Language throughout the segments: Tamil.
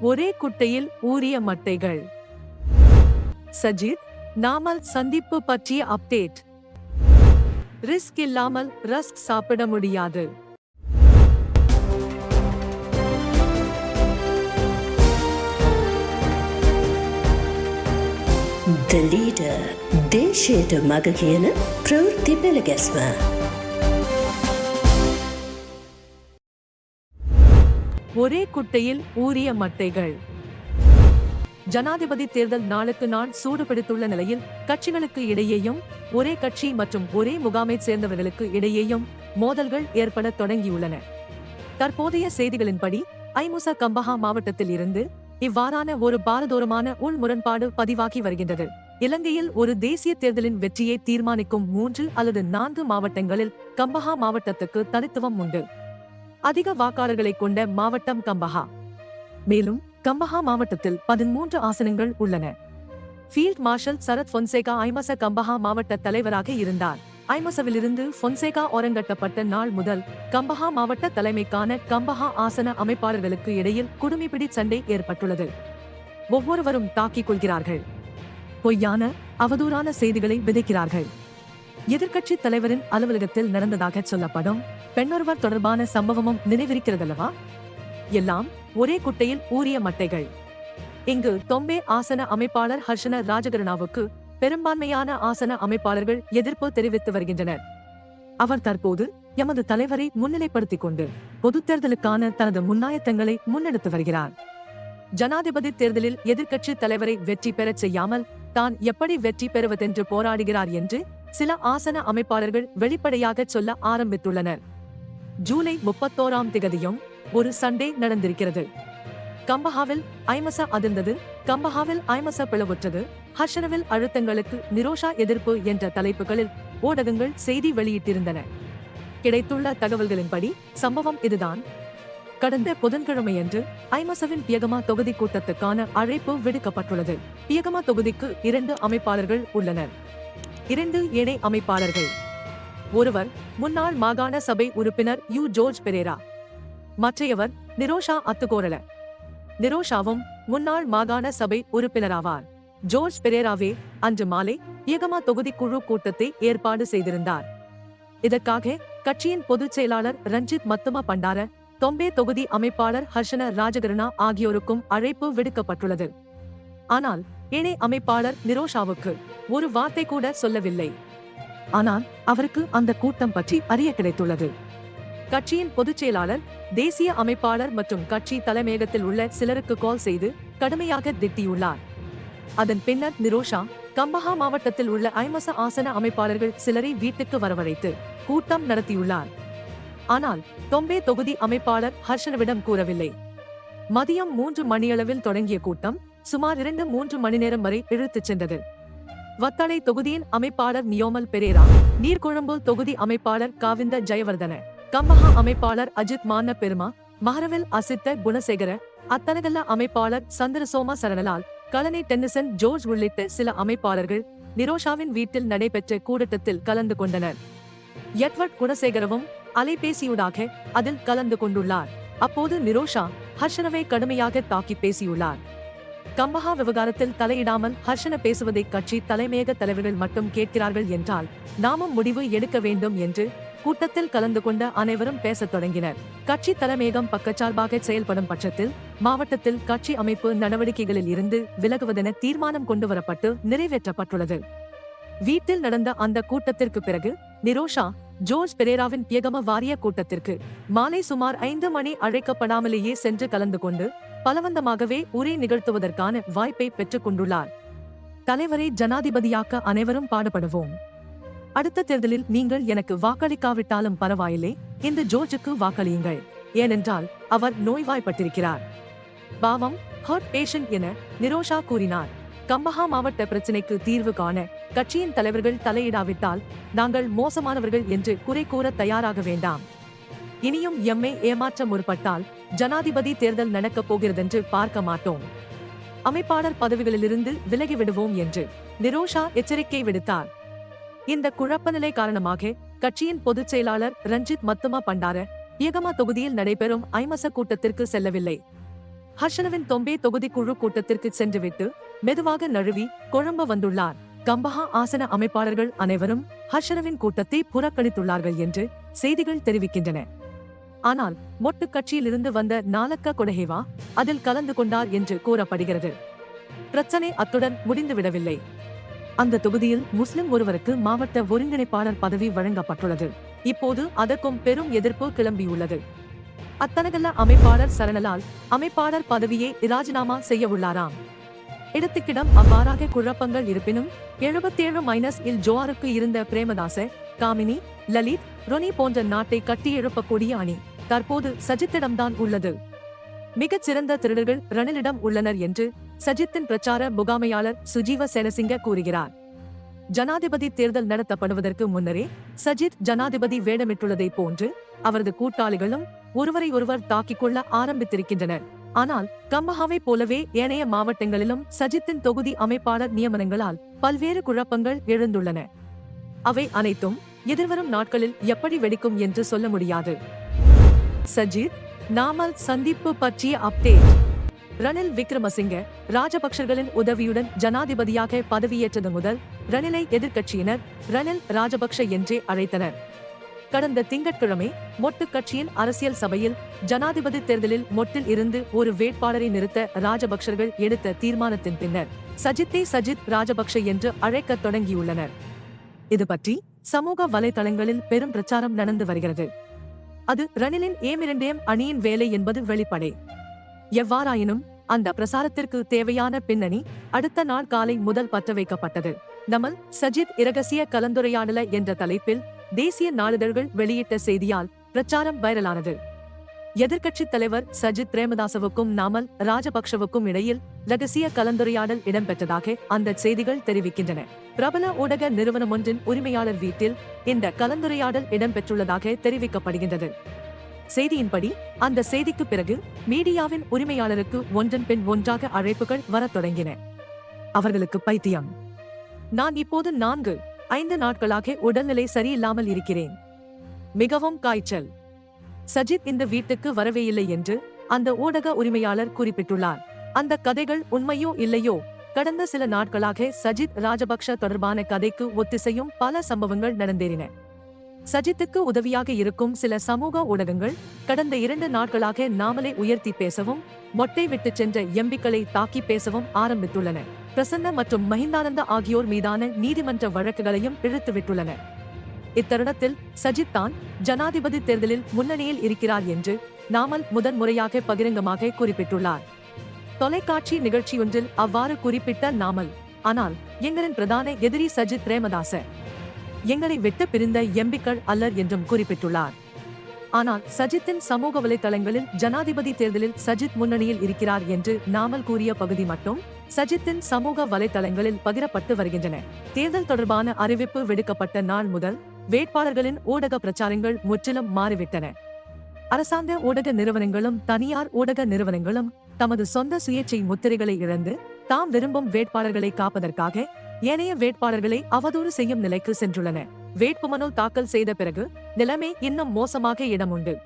ஒரே குட்டையில் ஊறிய மட்டைகள். சஜித் நாமல் சந்திப்பு பற்றிய அப்டேட் ரிஸ்க் இல்லாமல் ரஸ்க் சாப்பிட முடியாது. The leader, Desheta Magagena, Prurti Belagazma. ஒரே குட்டையில் ஊறிய மட்டைகள். ஜனாதிபதி தேர்தல் நாளுக்கு நாள் சூடுபிடித்துள்ள நிலையில் கட்சிகளுக்கு இடையேயும் ஒரே கட்சி மற்றும் ஒரே முகாமைச் சேர்ந்தவர்களுக்கு இடையேயும் மோதல்கள் ஏற்பட தொடங்கியுள்ளன. தற்போதைய செய்திகளின்படி ஐமுச கம்பஹா மாவட்டத்தில் இருந்து இவ்வாறான ஒரு பாரதூரமான உள் முரண்பாடு பதிவாகி வருகின்றது. இலங்கையில் ஒரு தேசிய தேர்தலின் வெற்றியை தீர்மானிக்கும் மூன்று அல்லது நான்கு மாவட்டங்களில் கம்பஹா மாவட்டத்துக்கு தனித்துவம் உண்டு. அதிக வாக்காளர்களை கொண்ட மாவட்டம் கம்பஹா. மேலும் கம்பஹா மாவட்டத்தில் பதிமூன்று ஆசனங்கள் உள்ளன. ஃபீல்ட் மார்ஷல் சரத் பொன்சேகா ஐமச கம்பஹா மாவட்ட தலைவராக இருந்தார். ஐமசவிலிருந்து பொன்சேகா ஓரங்கட்டப்பட்ட நாள் முதல் கம்பஹா மாவட்ட தலைமைக்கான கம்பஹா ஆசன அமைப்பாளர்களுக்கு இடையில் குடுமிப்பிடி சண்டை ஏற்பட்டுள்ளது. ஒவ்வொருவரும் தாக்கிக் கொள்கிறார்கள். பொய்யான அவதூறான செய்திகளை விதைக்கிறார்கள். எதிர்க்கட்சி தலைவரின் அலுவலகத்தில் நடந்ததாக சொல்லப்படும் பெண்ணொருவர் தொடர்பான சம்பவமும் நினைவிருக்கிறதல்லவா? எல்லாம் ஒரே குட்டையில் ஊறிய மட்டைகள். இங்கு தொம்பே ஆசன அமைப்பாளர் ஹர்ஷன ராஜகருணாவுக்கு பெரும்பான்மையான ஆசன அமைப்பாளர்கள் எதிர்ப்பு தெரிவித்து வருகின்றனர். அவர் தற்போது எமது தலைவரை முன்னிலைப்படுத்திக் கொண்டு பொதுத் தேர்தலுக்கான தனது முன்னாயத்தங்களை முன்னெடுத்து வருகிறார். ஜனாதிபதி தேர்தலில் எதிர்க்கட்சி தலைவரை வெற்றி பெறச் செய்யாமல் தான் எப்படி வெற்றி பெறுவதென்று போராடுகிறார் என்று சில ஆசன அமைப்பாளர்கள் வெளிப்படையாக சொல்ல ஆரம்பித்துள்ளனர். ஜூலை முப்பத்தோராம் திகதியும் ஒரு சண்டே நடந்திருக்கிறது. கம்பஹாவில் ஐமச அதிர்ந்தது. கம்பஹாவில் ஐமச பிளவுற்றது. ஹர்ஷனவில் அழுத்தங்களுக்கு நிரோஷா எதிர்ப்பு என்ற தலைப்புகளில் ஊடகங்கள் செய்தி வெளியிட்டிருந்தன. கிடைத்துள்ள தகவல்களின்படி சம்பவம் இதுதான். கடந்த புதன்கிழமையன்று ஐமசவின் பியகமா தொகுதி கூட்டத்துக்கான அழைப்பு விடுக்கப்பட்டுள்ளது. பியகமா தொகுதிக்கு இரண்டு அமைப்பாளர்கள் உள்ளனர். இரண்டு இணை அமைப்பாளர்கள். ஒருவர் முன்னாள் மாகாண சபை உறுப்பினர் யூ. ஜோர்ஜ் பெரேரா. மற்றையவர் நிரோஷா அத்துகோரல. நிரோஷாவும் முன்னாள் மாகாண சபை உறுப்பினராவார். ஜோர்ஜ் பெரேராவே அன்று மாலை ஏகமா தொகுதி குழு கூட்டத்தை ஏற்பாடு செய்திருந்தார். இதற்காக கட்சியின் பொதுச் செயலாளர் ரஞ்சித் மத்தும பண்டார தொம்பே தொகுதி அமைப்பாளர் ஹர்ஷன ராஜகருணா ஆகியோருக்கும் அழைப்பு விடுக்கப்பட்டுள்ளது. ஆனால் இணை அமைப்பாளர் நிரோஷாவுக்கு ஒரு வார்த்தை கூட சொல்லவில்லை. ஆனால் அவருக்கு அந்த கூட்டம் பற்றி அறிய கிடைத்துள்ளது. கட்சியின் பொதுச் செயலாளர் தேசிய அமைப்பாளர் மற்றும் கட்சி தலைமையகத்தில் உள்ள சிலருக்கு கால் செய்து கடுமையாக திட்டியுள்ளார். அதன் பின்னர் நிரோஷா கம்பஹா மாவட்டத்தில் உள்ள ஐமச ஆசன அமைப்பாளர்கள் சிலரை வீட்டுக்கு வரவழைத்து கூட்டம் நடத்தியுள்ளார். ஆனால் தொம்பே தொகுதி அமைப்பாளர் ஹர்ஷனவிடம் கூறவில்லை. மதியம் மூன்று மணியளவில் தொடங்கிய கூட்டம் சுமார் இரண்டு மூன்று மணி நேரம் வரை இழுத்துச் சென்றது. வத்தளை தொகுதியின் அமைப்பாளர் நியோமல் பெரேரா நீர்கொழும்பு தொகுதி அமைப்பாளர் காவிந்த ஜெயவர்தன கம்பஹா அமைப்பாளர் அஜித் மான பெருமா மஹரவில் அசித்த குணசேகர அத்தனகல்ல அமைப்பாளர் சந்திரசோமா சரணலால் கலனை டென்னிசன் ஜோர்ஜ் உள்ளிட்ட சில அமைப்பாளர்கள் நிரோஷாவின் வீட்டில் நடைபெற்ற கூட்டத்தில் கலந்து கொண்டனர். எட்வர்ட் குணசேகரவும் அலைபேசியூடாக அதில் கலந்து கொண்டுள்ளார். அப்போது நிரோஷா ஹர்ஷனவை கடுமையாக தாக்கி பேசியுள்ளார். கம்பஹா விவகாரத்தில் தலையிடாமல் ஹர்ஷன பேசுவதை கட்சி தலைமையக தலைவர்கள் மட்டும் கேட்கிறார்கள் என்றால் நாமும் முடிவு எடுக்க வேண்டும் என்று கூட்டத்தில் கலந்து கொண்ட அனைவரும் பேசத் தொடங்கினர். கட்சி தலைமையகம் பக்கச்சார்பாக செயல்படும் பட்சத்தில் மாவட்டத்தில் கட்சி அமைப்பு நடவடிக்கைகளில் இருந்து விலகுவதென தீர்மானம் கொண்டுவரப்பட்டு நிறைவேற்றப்பட்டுள்ளது. வீட்டில் நடந்த அந்த கூட்டத்திற்கு பிறகு நிரோஷா ஜோர்ஜ் பெரேராவின் பியகம வாரிய கூட்டத்திற்கு மாலை சுமார் ஐந்து மணி அழைக்கப்படாமலேயே சென்று கலந்து கொண்டு பலவந்தமாகவே உரை நிகழ்த்துவதற்கான வாய்ப்பை பெற்றுக் கொண்டுள்ளார். தலைவரை ஜனாதிபதியாக்க அனைவரும் பாடுபடுவோம். அடுத்த தேர்தலில் நீங்கள் எனக்கு வாக்களிக்காவிட்டாலும் பரவாயில்லை இந்த ஜோர்ஜுக்கு வாக்களியுங்கள். ஏனென்றால் அவர் நோய்வாய்ப்பட்டிருக்கிறார். பாவம் ஹர்ட் பேஷண்ட் என நிரோஷா கூறினார். கம்பஹா மாவட்ட பிரச்சினைக்கு தீர்வு காண கட்சியின் தலைவர்கள் தலையிடாவிட்டால் நாங்கள் மோசமானவர்கள் என்று குறை கூற தயாராக வேண்டாம். இனியும் எம்மை ஏமாற்ற முற்பட்டால் ஜனாதிபதி தேர்தல் நடக்கப் போகிறதென்று பார்க்க மாட்டோம். அமைப்பாளர் பதவிகளிலிருந்து விலகி விடுவோம் என்று நிரோஷா எச்சரிக்கை விடுத்தார். இந்த குழப்ப நிலை காரணமாக கட்சியின் பொதுச் செயலாளர் ரஞ்சித் மத்துமா பண்டார ஏகமா தொகுதியில் நடைபெறும் ஐமச கூட்டத்திற்கு செல்லவில்லை. ஹர்ஷனவின் தொம்பே தொகுதி குழு கூட்டத்திற்கு சென்றுவிட்டு மெதுவாக நழுவி கொழும்பு வந்துள்ளார். கம்பஹா ஆசன அமைப்பாளர்கள் அனைவரும் ஹர்ஷனவின் கூட்டத்தை புறக்கணித்துள்ளார்கள் என்று செய்திகள் தெரிவிக்கின்றன. ஆனால் மொட்டு கட்சியிலிருந்து வந்த நாலக்க கொடஹேவா அதில் கலந்து கொண்டார் என்று கூறப்படுகிறது. பிரச்சனை அத்துடன் முடிந்துவிடவில்லை. அந்த தொகுதியில் முஸ்லிம் ஒருவருக்கு மாவட்ட ஒருங்கிணைப்பாளர் பதவி வழங்கப்பட்டுள்ளது. இப்போது அதற்கும் பெரும் எதிர்ப்பு கிளம்பியுள்ளது. அத்தனகல்ல அமைப்பாளர் சரணலால் அமைப்பாளர் பதவியை ராஜினாமா செய்ய உள்ளாராம். இடத்துக்கிடம் அவ்வாறாக குழப்பங்கள் இருப்பினும் எழுபத்தேழு மைனஸ் இல் ஜோருக்கு இருந்த பிரேமதாச காமினி லலித் ரொனி போன்ற நாட்டை கட்டியெழுப்பக்கூடிய அணி. தற்போது சஜித்திடம்தான் உள்ளது. மிகச் சிறந்த திருடர்கள் ரணிலிடம் உள்ளனர் என்று சஜித்தின் பிரச்சார முகாமையாளர் சுஜீவ சேனசிங்க கூறுகிறார். ஜனாதிபதி தேர்தல் நடத்தப்படுவதற்கு முன்னரே சஜித் ஜனாதிபதி வேடமிட்டுள்ளதைப் போன்று அவரது கூட்டாளிகளும் ஒருவரை ஒருவர் தாக்கிக் கொள்ள ஆரம்பித்திருக்கின்றனர். ஆனால் கம்மஹாவை போலவே ஏனைய மாவட்டங்களிலும் சஜித்தின் தொகுதி அமைப்பாளர் நியமனங்களால் பல்வேறு குழப்பங்கள் எழுந்துள்ளன. அவை அனைத்தும் எதிர்வரும் நாட்களில் எப்படி வெடிக்கும் என்று சொல்ல முடியாது. சஜித் நாமல் சந்திப்பு பற்றிய அப்டேட் ரணில் விக்ரமசிங்க ராஜபக்சர்களின் உதவியுடன் ஜனாதிபதியாக பதவியேற்றது முதல் ரணிலை எதிர்க்கட்சியினர் ரணில் ராஜபக்ஷ என்றே அழைத்தனர். கடந்த திங்கட்கிழமை மொட்டு கட்சியின் அரசியல் சபையில் ஜனாதிபதி தேர்தலில் மொட்டில் இருந்து ஒரு வேட்பாளரை நிறுத்த ராஜபக்சர்கள் எடுத்த தீர்மானத்தின் பின்னர் சஜித்தை சஜித் ராஜபக்ஷ என்று அழைக்க தொடங்கியுள்ளனர். இது பற்றி சமூக வலைதளங்களில் பெரும் பிரச்சாரம் நடந்து வருகிறது. அது ரணிலின் ஏமிரண்டேம் அணியின் வேலை என்பது வெளிப்படை. எவ்வாறாயினும் அந்த பிரசாரத்திற்கு தேவையான பின்னணி அடுத்த நாள் காலை முதல் பற்ற வைக்கப்பட்டது. நமல் சஜித் இரகசிய கலந்துரையாடல என்ற தலைப்பில் தேசிய நாளிதழ்கள் வெளியிட்ட செய்தியால் பிரச்சாரம் வைரலானது. எதிர்க்கட்சித் தலைவர் சஜித் பிரேமதாசவுக்கும் நாமல் ராஜபக்ஷவுக்கும் இடையில் ரகசிய கலந்துரையாடல் இடம்பெற்றதாக அந்த செய்திகள் தெரிவிக்கின்றன. பிரபல ஊடக நிறுவனம் ஒன்றின் உரிமையாளர் வீட்டில் இந்த கலந்துரையாடல் இடம்பெற்றுள்ளதாக தெரிவிக்கப்படுகின்றது. செய்தியின்படி அந்த செய்திக்கு பிறகு மீடியாவின் உரிமையாளருக்கு ஒன்றன் பின் ஒன்றாக அழைப்புகள் வரத் தொடங்கின. அவர்களுக்கு பைத்தியம். நான் இப்போது நான்கு ஐந்து நாட்களாக உடல்நிலை சரியில்லாமல் இருக்கிறேன். மிகவும் காய்ச்சல். சஜித் இந்த வீட்டுக்கு வரவே இல்லை என்று அந்த ஊடக உரிமையாளர் குறிப்பிட்டுள்ளார். அந்த கதைகள் உண்மையோ இல்லையோ? கடந்த சில நாட்களாக சஜித் ராஜபக்ஷ தொடர்பான கதைக்கு ஒத்திசையும் பல சம்பவங்கள் நடந்தேறின. சஜித்துக்கு உதவியாக இருக்கும் சில சமூக ஊடகங்கள் கடந்த இரண்டு நாட்களாக நாமலை உயர்த்தி பேசவும் மொட்டை விட்டுச் சென்ற எம்பிக்களை தாக்கி பேசவும் ஆரம்பித்துள்ளன. பிரசன்ன மற்றும் மஹிந்தானந்த ஆகியோர் மீதான நீதிமன்ற வழக்குகளையும் இழுத்துவிட்டுள்ளன. இத்தருணத்தில் சஜித் தான் ஜனாதிபதி தேர்தலில் முன்னணியில் இருக்கிறார் என்று நாமல் முதன்முறையாக பகிரங்கமாக குறிப்பிட்டுள்ளார். தொலைக்காட்சி நிகழ்ச்சியொன்றில் அவ்வாறு குறிப்பிட்ட நாமல் ஆனால் எங்களின் பிரதான எதிரி சஜித் பிரேமதாச எங்களை விட்டு பிரிந்த எம்பிக்கள் அல்லர் என்றும் குறிப்பிட்டுள்ளார். ஆனால் சஜித்தின் சமூக வலைதளங்களில் ஜனாதிபதி தேர்தலில் சஜித் முன்னணியில் இருக்கிறார் என்று நாமல் கூறிய பகுதி மட்டும் சஜித்தின் சமூக வலைதளங்களில் பகிரப்பட்டு வருகின்றன. தேர்தல் தொடர்பான அறிவிப்பு விடுக்கப்பட்ட நாள் முதல் வேட்பாளர்களின் ஊடக பிரச்சாரங்கள் முற்றிலும் மாறிவிட்டன. அரசாங்க ஊடக நிறுவனங்களும் தனியார் ஊடக நிறுவனங்களும் தமது சொந்த சுயேட்சை முத்திரைகளை இழந்து தாம் விரும்பும் வேட்பாளர்களை காப்பதற்காக ஏனைய வேட்பாளர்களை அவதூறு செய்யும் நிலைக்கு சென்றுள்ளன. வேட்புமனு தாக்கல் செய்த பிறகு நிலைமை இன்னும் மோசமாக இடம் உண்டு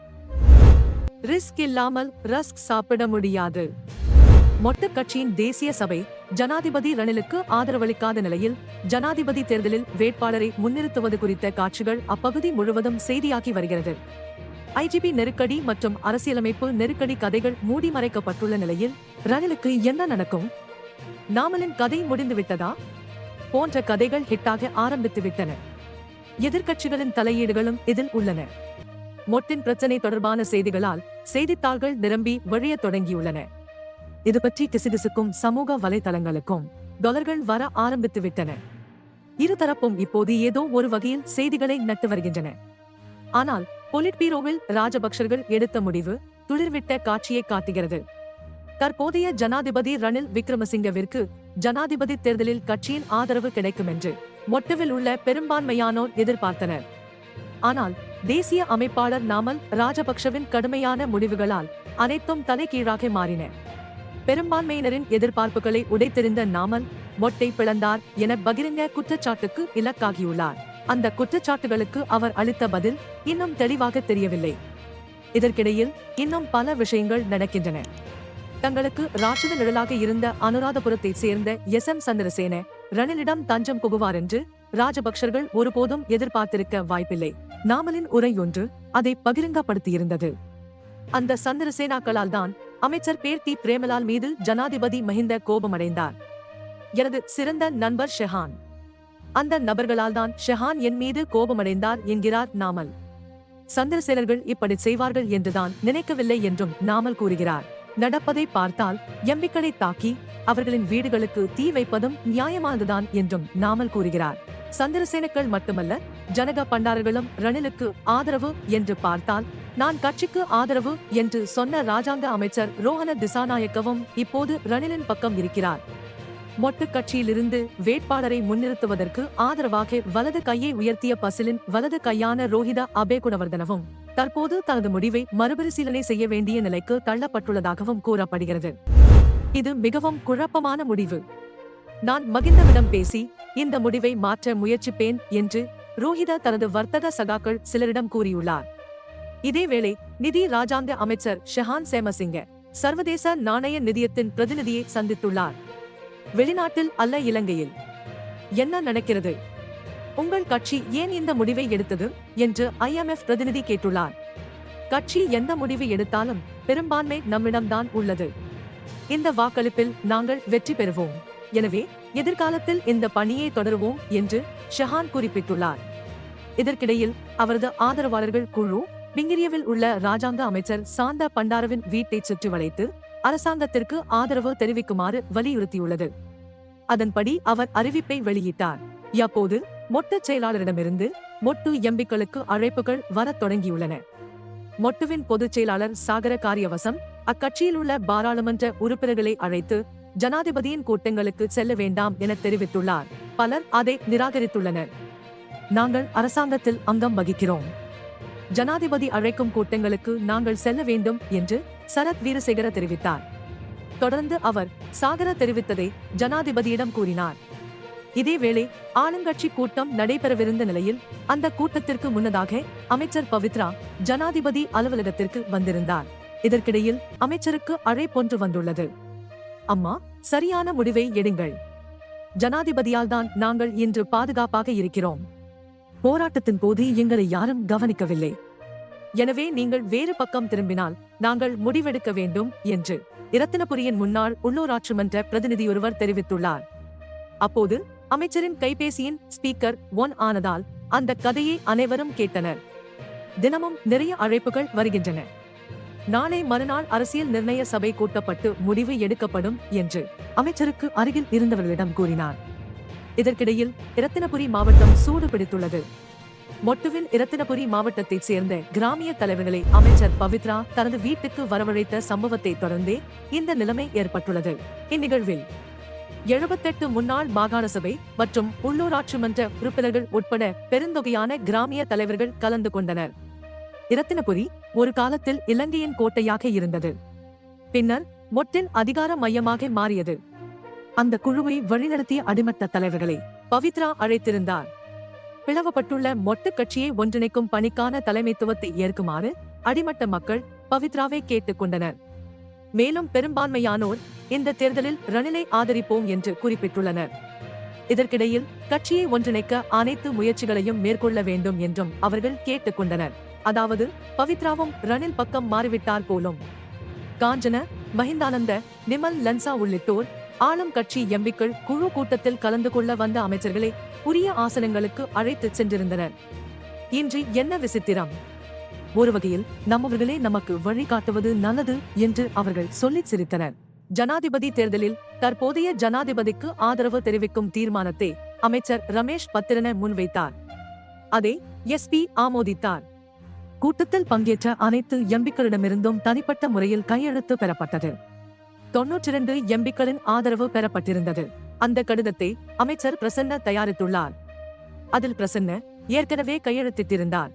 ரிஸ்க் இல்லாமல் ரஸ்க் சாப்பிட முடியாது. மொட்டு கட்சியின் தேசிய சபை ஜனாதிபதி ரணிலுக்கு ஆதரவளிக்காத நிலையில் ஜனாதிபதி தேர்தலில் வேட்பாளரை முன்னிறுத்துவது குறித்த காட்சிகள் அப்பகுதி முழுவதும் செய்தியாகி வருகிறது. ஐஜிபி நெருக்கடி மற்றும் அரசியலமைப்பு நெருக்கடி கதைகள் மூடி மறைக்கப்பட்டுள்ள நிலையில் ரணிலுக்கு என்ன நடக்கும்? நாமலின் கதை முடிந்துவிட்டதா? போன்ற கதைகள் ஹிட்டாக ஆரம்பித்து விட்டன. எதிர்க்கட்சிகளின் தலையீடுகளும் இதில் உள்ளன. மொட்டின் பிரச்சனை தொடர்பான செய்திகளால் செய்தித்தாள்கள் நிரம்பி வழியத் தொடங்கியுள்ளன. இது பற்றி கிசுகிசுக்கும் சமூக வலைதளங்களுக்கும் டொலர்கள் வர ஆரம்பித்து விட்டன இருதரப்பும் இப்போது ஏதோ ஒரு வகையில் செய்திகளை நட்டு வருகின்றன. ஆனால் பொலிட் பீரோவில் ராஜபக்சர்கள் எடுத்த முடிவு துளிர்விட்ட காட்சியை காட்டுகிறது. தற்போதைய ஜனாதிபதி ரணில் விக்ரமசிங்கவிற்கு ஜனாதிபதி தேர்தலில் கட்சியின் ஆதரவு கிடைக்கும் என்று மொட்டுவில் உள்ள பெரும்பான்மையானோர் எதிர்பார்த்தனர். ஆனால் தேசிய அமைப்பாளர் நாமல் ராஜபக்ஷவின் கடுமையான முடிவுகளால் அனைத்தும் தலைகீழாக மாறின. பெரும்பான்மையினரின் எதிர்பார்ப்புகளை உடைத்தெறிந்த நாமல் மொட்டை பிளந்தார் என பகிரங்க குற்றச்சாட்டுக்கு இலக்காகியுள்ளார். அந்த குற்றச்சாட்டுகளுக்கு அவர் அளித்த பதில் இன்னும் தெளிவாக தெரியவில்லை. இதற்கிடையில் இன்னும் பல விஷயங்கள் நடக்கின்றன. தங்களுக்கு ராட்சத நிழலாக இருந்த அனுராதபுரத்தை சேர்ந்த எஸ். எம். சந்திரசேன ரணிலிடம் தஞ்சம் புகுவார் என்று ராஜபக்சர்கள் ஒருபோதும் எதிர்பார்த்திருக்க வாய்ப்பில்லை. நாமலின் உரை ஒன்று அதை பகிரங்கப்படுத்தியிருந்தது. அந்த சந்திரசேனாக்களால் தான் அமைச்சர் பேர்த்தி பிரேமலால் மீது ஜனாதிபதி மஹிந்த கோபமடைந்தார். எனது சிறந்த நண்பர் ஷெஹான். அந்த நபர்களால் தான் ஷெஹான் என் மீது கோபமடைந்தார் என்கிறார் நாமல். சந்திரசேனர்கள் இப்படி செய்வார்கள் என்றுதான் நினைக்கவில்லை என்றும் நாமல் கூறுகிறார். நடப்பதை பார்த்தால் எம்பிக்களை தாக்கி அவர்களின் வீடுகளுக்கு தீ வைப்பதும் நியாயமானதுதான் என்றும் நாமல் கூறுகிறார். சந்திரசேனக்கள் மட்டுமல்ல ஜனக பண்டாரர்களும் ரணிலுக்கு ஆதரவு என்று பார்த்தால் நான் கட்சிக்கு ஆதரவு என்று சொன்ன ராஜாங்க அமைச்சர் ரோஹன திசாநாயக்கவும் இப்போது ரணிலின் பக்கம் இருக்கிறார். மொட்டு கட்சியிலிருந்து வேட்பாளரை முன்னிறுத்துவதற்கு ஆதரவாக வலது கையை உயர்த்திய பசிலின் வலது கையான ரோஹித அபேகுணவர்தனவும் தற்போது தனது முடிவை மறுபரிசீலனை செய்ய வேண்டிய நிலைக்கு தள்ளப்பட்டுள்ளதாகவும் கூறப்படுகிறது. இது மிகவும் குழப்பமான முடிவு. நான் மகிந்தவிடம் பேசி இந்த முடிவை மாற்ற முயற்சிப்பேன் என்று ரோஹிதா தனது வர்த்தக சகாக்கள் சிலரிடம் கூறியுள்ளார். இதேவேளை நிதி ராஜாங்க அமைச்சர் ஷெஹான் சேமசிங்க சர்வதேச நாணய நிதியத்தின் பிரதிநிதியை சந்தித்துள்ளார். வெளிநாட்டில் அல்ல இலங்கையில். என்ன நடக்கிறது? உங்கள் கட்சி ஏன் இந்த முடிவை எடுத்தது? என்று ஐஎம்எஃப் பிரதிநிதி கேட்டுள்ளார். கட்சி எந்த முடிவு எடுத்தாலும் பெரும்பான்மை நம்மிடம்தான் உள்ளது. இந்த வாக்களிப்பில் நாங்கள் வெற்றி பெறுவோம். எனவே எதிர்காலத்தில் இந்த பணியை தொடருவோம் என்று ஷஹான் குறிப்பிட்டுள்ளார். இதற்கிடையில் அவரது ஆதரவாளர்கள் குழு பிங்கிரியவில் உள்ள ராஜாங்க அமைச்சர் சாந்தா பண்டாரவின் வீட்டை சுற்றி வளைத்து அரசாங்கத்திற்கு ஆதரவு தெரிவிக்குமாறு வலியுறுத்தியுள்ளது. அதன்படி அவர் அறிவிப்பை வெளியிட்டார். அப்போது மொட்டு செயலாளரிடமிருந்து மொட்டு எம்பிக்களுக்கு அழைப்புகள் வரத் தொடங்கியுள்ளன. மொட்டுவின் பொதுச் செயலாளர் சாகர காரியவசம் அக்கட்சியில் உள்ள பாராளுமன்ற உறுப்பினர்களை அழைத்து ஜனாதிபதியின் கூட்டங்களுக்கு செல்ல வேண்டாம் என தெரிவித்துள்ளார். பலர் அதை நிராகரித்துள்ளனர். நாங்கள் அரசாங்கத்தில் அங்கம் வகிக்கிறோம். ஜனாதிபதி அழைக்கும் கூட்டங்களுக்கு நாங்கள் செல்ல வேண்டும் என்று சரத் வீரசேகர தெரிவித்தார். தொடர்ந்து அவர் சாகர தெரிவித்ததை ஜனாதிபதியிடம் கூறினார். இதேவேளை ஆளுங்கட்சி கூட்டம் நடைபெறவிருந்த நிலையில் அந்த கூட்டத்திற்கு முன்னதாக அமைச்சர் பவித்ரா ஜனாதிபதி அலுவலகத்திற்கு வந்திருந்தார். இதற்கிடையில் அமைச்சருக்கு அழைப்பொன்று வந்துள்ளது. அம்மா சரியான முடிவை எடுங்கள். ஜனாதிபதியால் தான் நாங்கள் இன்று பாதுகாப்பாக இருக்கிறோம். போராட்டத்தின் போது எங்களை யாரும் கவனிக்கவில்லை. எனவே நீங்கள் வேறு பக்கம் திரும்பினால் நாங்கள் முடிவெடுக்க வேண்டும் என்று இரத்தினபுரியின் முன்னாள் உள்ளூராட்சி மன்ற பிரதிநிதியொருவர் தெரிவித்துள்ளார். அப்போது அமைச்சரின் கைபேசியின் ஸ்பீக்கர் ஒன் ஆனதால் அந்த கதையை அனைவரும் கேட்டனர். தினமும் நிறைய அழைப்புகள் வருகின்றன. நாளை மறுநாள் அரசியல் நிர்ணய சபை கூட்டப்பட்டு முடிவு எடுக்கப்படும் என்று அமைச்சருக்கு அருகில் இருந்தவர்களிடம் கூறினார். இதற்கிடையில் இரத்தினபுரி மாவட்டம் சூடு பிடித்துள்ளது. மொட்டுவில் இரத்தினபுரி மாவட்டத்தைச் சேர்ந்த கிராமிய தலைவர்களை அமைச்சர் பவித்ரா தனது வீட்டுக்கு வரவழைத்த சம்பவத்தை தொடர்ந்தே இந்த நிலைமை ஏற்பட்டுள்ளது. இந்நிகழ்வில் எழுபத்தெட்டு முன்னாள் மாகாண சபை மற்றும் உள்ளூராட்சி மன்ற உறுப்பினர்கள் உட்பட பெருந்தொகையான கிராமிய தலைவர்கள் கலந்து கொண்டனர். இரத்தினபுரி ஒரு காலத்தில் இலங்கையின் கோட்டையாக இருந்தது. பின்னர் மொட்டின் அதிகார மையமாக மாறியது. அந்த குழுவை வழிநடத்திய அடிமட்ட தலைவர்களை பவித்ரா அழைத்திருந்தார். பிளவப்பட்டுள்ள மொட்டு கட்சியை ஒன்றிணைக்கும் பணிக்கான தலைமைத்துவத்தை ஏற்குமாறு அடிமட்ட மக்கள் பவித்ராவை கேட்டுக் கொண்டனர். மேலும் பெரும்பான்மையானோர் இந்த தேர்தலில் ரணிலை ஆதரிப்போம் என்று குறிப்பிட்டுள்ளனர். இதற்கிடையில் கட்சியை ஒன்றிணைக்க அனைத்து முயற்சிகளையும் மேற்கொள்ள வேண்டும் என்றும் அவர்கள் கேட்டுக்கொண்டனர் அதாவது பவித்ராவும் ரணில் பக்கம் மாறிவிட்டார் போலும். காஞ்சன மஹிந்தானந்த நிமல் லன்சா உள்ளிட்டோர் ஆளும் கட்சி எம்பிக்கள் குழு கூட்டத்தில் கலந்து கொள்ள வந்த அமைச்சர்களை உரிய ஆசனங்களுக்கு அழைத்துச் சென்றிருந்தனர். இன்று என்ன விசித்திரம்? ஒரு வகையில் நம்மவர்களே நமக்கு வழிகாட்டுவது நல்லது என்று அவர்கள் சொல்லி சிரித்தனர். ஜனாதிபதி தேர்தலில் தற்போதைய ஜனாதிபதிக்கு ஆதரவு தெரிவிக்கும் தீர்மானத்தை அமைச்சர் ரமேஷ் பத்திரன முன்வைத்தார். அதை எஸ்பி ஆமோதித்தார். கூட்டத்தில் பங்கேற்ற அனைத்து எம்பிக்களிடமிருந்தும் தனிப்பட்ட முறையில் கையெழுத்து பெறப்பட்டது. தொன்னூற்றி இரண்டு எம்பிக்களின் ஆதரவு பெறப்பட்டிருந்தது. அந்த கடிதத்தை அமைச்சர் பிரசன்ன தயாரித்துள்ளார். அதில் பிரசன்ன ஏற்கனவே கையெழுத்திட்டிருந்தார்.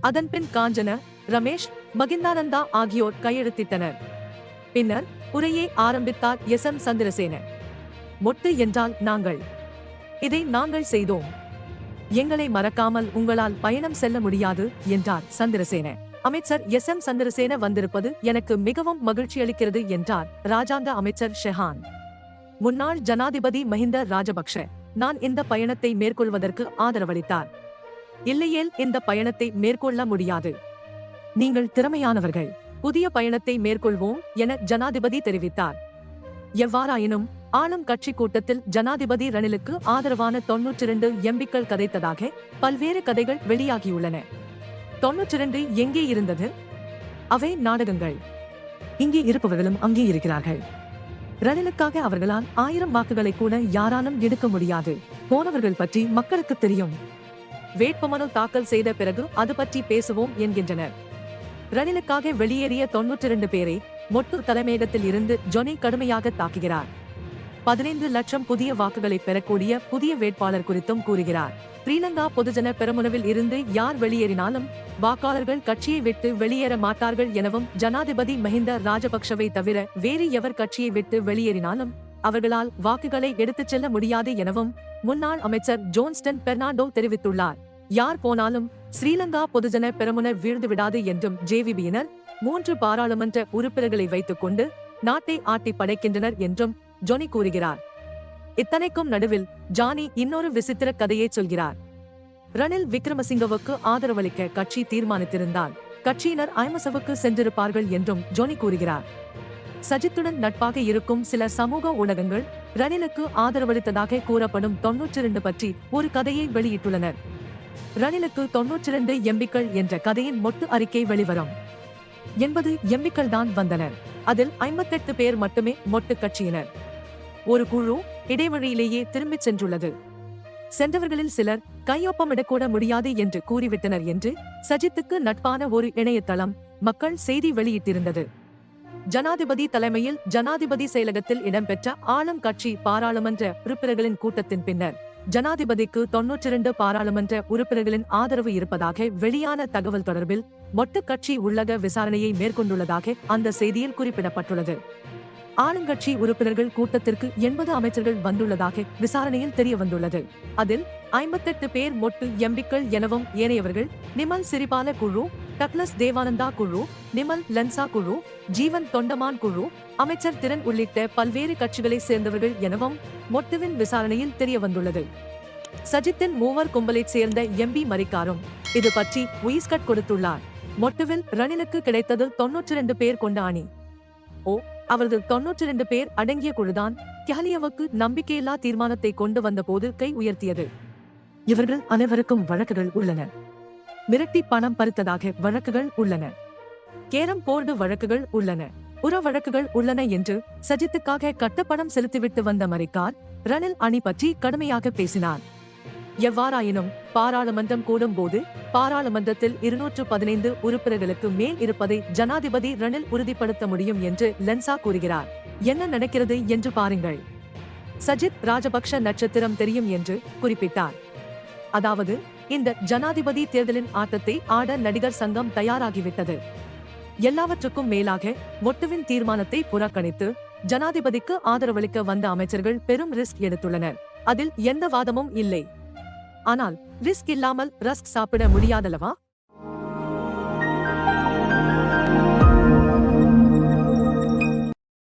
அதன்பின் காஞ்சன ரமேஷ் மகிந்தானந்தா ஆகியோர் கையெழுத்திட்டனர். பின்னர் உரையை ஆரம்பித்தார் எஸ் எம் சந்திரசேன. மொட்டு என்றால் நாங்கள். இதை நாங்கள் செய்தோம். எங்களை மறக்காமல் உங்களால் பயணம் செல்ல முடியாது என்றார் சந்திரசேன. அமைச்சர் எஸ். எம். சந்திரசேன வந்திருப்பது எனக்கு மிகவும் மகிழ்ச்சியளிக்கிறது என்றார் ராஜாங்க அமைச்சர் ஷெஹான். முன்னாள் ஜனாதிபதி மஹிந்த ராஜபக்ஷ நான் இந்த பயணத்தை மேற்கொள்வதற்கு ஆதரவளித்தார். இல்லையேல் இந்த பயணத்தை மேற்கொள்ள முடியாது. நீங்கள் திறமையானவர்கள். புதிய பயணத்தை மேற்கொள்வோம் என ஜனாதிபதி தெரிவித்தார். எவ்வாறாயினும் ஆளும் கட்சி கூட்டத்தில் ஜனாதிபதி ரணிலுக்கு ஆதரவான தொன்னூற்றி இரண்டு எம்பிக்கள் கதைத்ததாக பல்வேறு கதைகள் வெளியாகியுள்ளன. தொன்னூற்றி இரண்டு எங்கே இருந்தது? அவை நாடகங்கள். இங்கே இருப்பவர்களும் அங்கே இருக்கிறார்கள். ரணிலுக்காக அவர்களால் ஆயிரம் வாக்குகளை கூட யாராலும் எடுக்க முடியாது. போனவர்கள் பற்றி மக்களுக்கு தெரியும். வேட்புமனு தாக்கல் செய்த பிறகு அது பற்றி பேசுவோம் என்கின்றனர். ரணிலுக்காக வெளியேறிய தொன்னூற்றி இரண்டு பேரை மொட்டு தலைமையகத்தில் இருந்து ஜொனி கடுமையாக தாக்குகிறார். பதினைந்து லட்சம் புதிய வாக்குகளை பெறக்கூடிய புதிய வேட்பாளர் குறித்தும் கூறுகிறார். ஸ்ரீலங்கா பொதுஜன பெரமுனவில் இருந்து யார் வெளியேறினாலும் வாக்காளர்கள் கட்சியை விட்டு வெளியேற மாட்டார்கள் எனவும் ஜனாதிபதி மஹிந்த ராஜபக்ஷவை தவிர வேறு எவர் கட்சியை விட்டு வெளியேறினாலும் அவர்களால் வாக்குகளை எடுத்துச் செல்ல முடியாது எனவும் முன்னாள் அமைச்சர் ஜோன்ஸ்டன் பெர்னாண்டோ தெரிவித்துள்ளார். யார் போனாலும் ஸ்ரீலங்கா பொதுஜன பெரமுன வீழ்ந்து விடாது என்றும் ஜேவிபியினர் மூன்று பாராளுமன்ற உறுப்பினர்களை வைத்துக் கொண்டு நாட்டை ஆட்டி படைக்கின்றனர் என்றும் ஜொனி கூறுகிறார். இத்தனைக்கும் நடுவில் ஜானி இன்னொரு விசித்திர கதையை சொல்கிறார். ரணில் விக்ரமசிங்கவுக்கு ஆதரவளிக்க கட்சி தீர்மானித்திருந்தால் கட்சியினர் ஐமசவுக்கு சென்றிருப்பார்கள் என்றும் ஜோனி கூறுகிறார். சஜித்துடன் நட்பாக இருக்கும் சில சமூக ஊடகங்கள் ரணிலுக்கு ஆதரவளித்ததாக கூறப்படும் தொன்னூற்றி இரண்டு பற்றி ஒரு கதையை வெளியிட்டுள்ளனர். ரணிலுக்கு தொன்னூற்றி இரண்டு எம்பிக்கள் என்ற கதையின் மொட்டு அறிக்கை வெளிவரும். எண்பது எம்பிக்கள் தான் வந்தனர். அதில் ஐம்பத்தெட்டு பேர் மட்டுமே மொட்டு கட்சியினர். ஒரு குழு இடைவழியிலேயே திரும்பிச் சென்றுள்ளது. சென்றவர்களில் சிலர் கையொப்பமிடக்கூட முடியாது என்று கூறிவிட்டனர் என்று சஜித்துக்கு நட்பான ஒரு இணையதளம் மக்கள் செய்தி வெளியிட்டிருந்தது. ஜனாதிபதி தலைமையில் ஜனாதிபதி செயலகத்தில் இடம்பெற்ற ஆளும் கட்சி பாராளுமன்ற உறுப்பினர்களின் கூட்டத்தின் பின்னர் ஜனாதிபதிக்கு தொன்னூற்றி இரண்டு பாராளுமன்ற உறுப்பினர்களின் ஆதரவு இருப்பதாக வெளியான தகவல் தொடர்பில் மொட்டு கட்சி உள்ளக விசாரணையை மேற்கொண்டுள்ளதாக அந்த செய்தியில் குறிப்பிடப்பட்டுள்ளது. ஆளுங்கட்சி உறுப்பினர்கள் கூட்டத்திற்கு எண்பது அமைச்சர்கள் வந்துள்ளதாக விசாரணையில் தெரிய வந்துள்ளது அதில் ஐம்பத்தெட்டு பேர் மொட்டு எம்பிக்கள் எனவும் ஏனையவர்கள் நிமல் சிரிபால குழு டக்ளஸ் தேவானந்தா குழு நிமல் லன்சா குழு ஜீவன் தொண்டமான் குழு அமைச்சர் திறன் உள்ளிட்ட பல்வேறு கட்சிகளை சேர்ந்தவர்கள் எனவும் மொட்டுவின் விசாரணையில் தெரிய வந்துள்ளது சஜித்தின் மூவர் கும்பலைச் சேர்ந்த எம்பி மரிக்காரும் இது பற்றி உயிஸ்கட் கொடுத்துள்ளார். மொட்டுவில் ரணிலுக்கு கிடைத்தது தொன்னூற்றி ரெண்டு பேர் கொண்ட அணி. ஓ அவரது தொன்னூற்றி இரண்டு பேர் அடங்கிய குழுதான் கெஹலியவுக்கு நம்பிக்கையில்லா தீர்மானத்தை கொண்டு வந்தபோது கை உயர்த்தியது. இவர்கள் அனைவருக்கும் வழக்குகள் உள்ளன. மிரட்டி பணம் பறித்ததாக வழக்குகள் உள்ளன. கேரம் போர்டு வழக்குகள் உள்ளன. உற வழக்குகள் உள்ளன என்று சஜித்துக்காக கட்டப்பணம் செலுத்திவிட்டு வந்த மரிக்கார் ரணில் அணி பற்றி கடுமையாக பேசினார். எவ்வாறாயினும் பாராளுமன்றம் கூடும் போது பாராளுமன்றத்தில் இருநூற்று பதினைந்து உறுப்பினர்களுக்கு மேல் இருப்பதை ஜனாதிபதி ரணில் உறுதிப்படுத்த முடியும் என்று லென்சா கூறுகிறார். என்ன நடக்கிறது என்று பாருங்கள். சஜித் ராஜபக்ஷ நட்சத்திரம் தெரியும் என்று குறிப்பிட்டார். அதாவது இந்த ஜனாதிபதி தேர்தலின் ஆட்டத்தை ஆட நடிகர் சங்கம் தயாராகிவிட்டது. எல்லாவற்றுக்கும் மேலாக ஒட்டுவின் தீர்மானத்தை புறக்கணித்து ஜனாதிபதிக்கு ஆதரவளிக்க வந்த அமைச்சர்கள் பெரும் ரிஸ்க் எடுத்துள்ளனர். அதில் எந்த வாதமும் இல்லை. ஆனால் ரிஸ்க் இல்லாமல் ரஸ்க் சாப்பிட முடியாதல்லவா?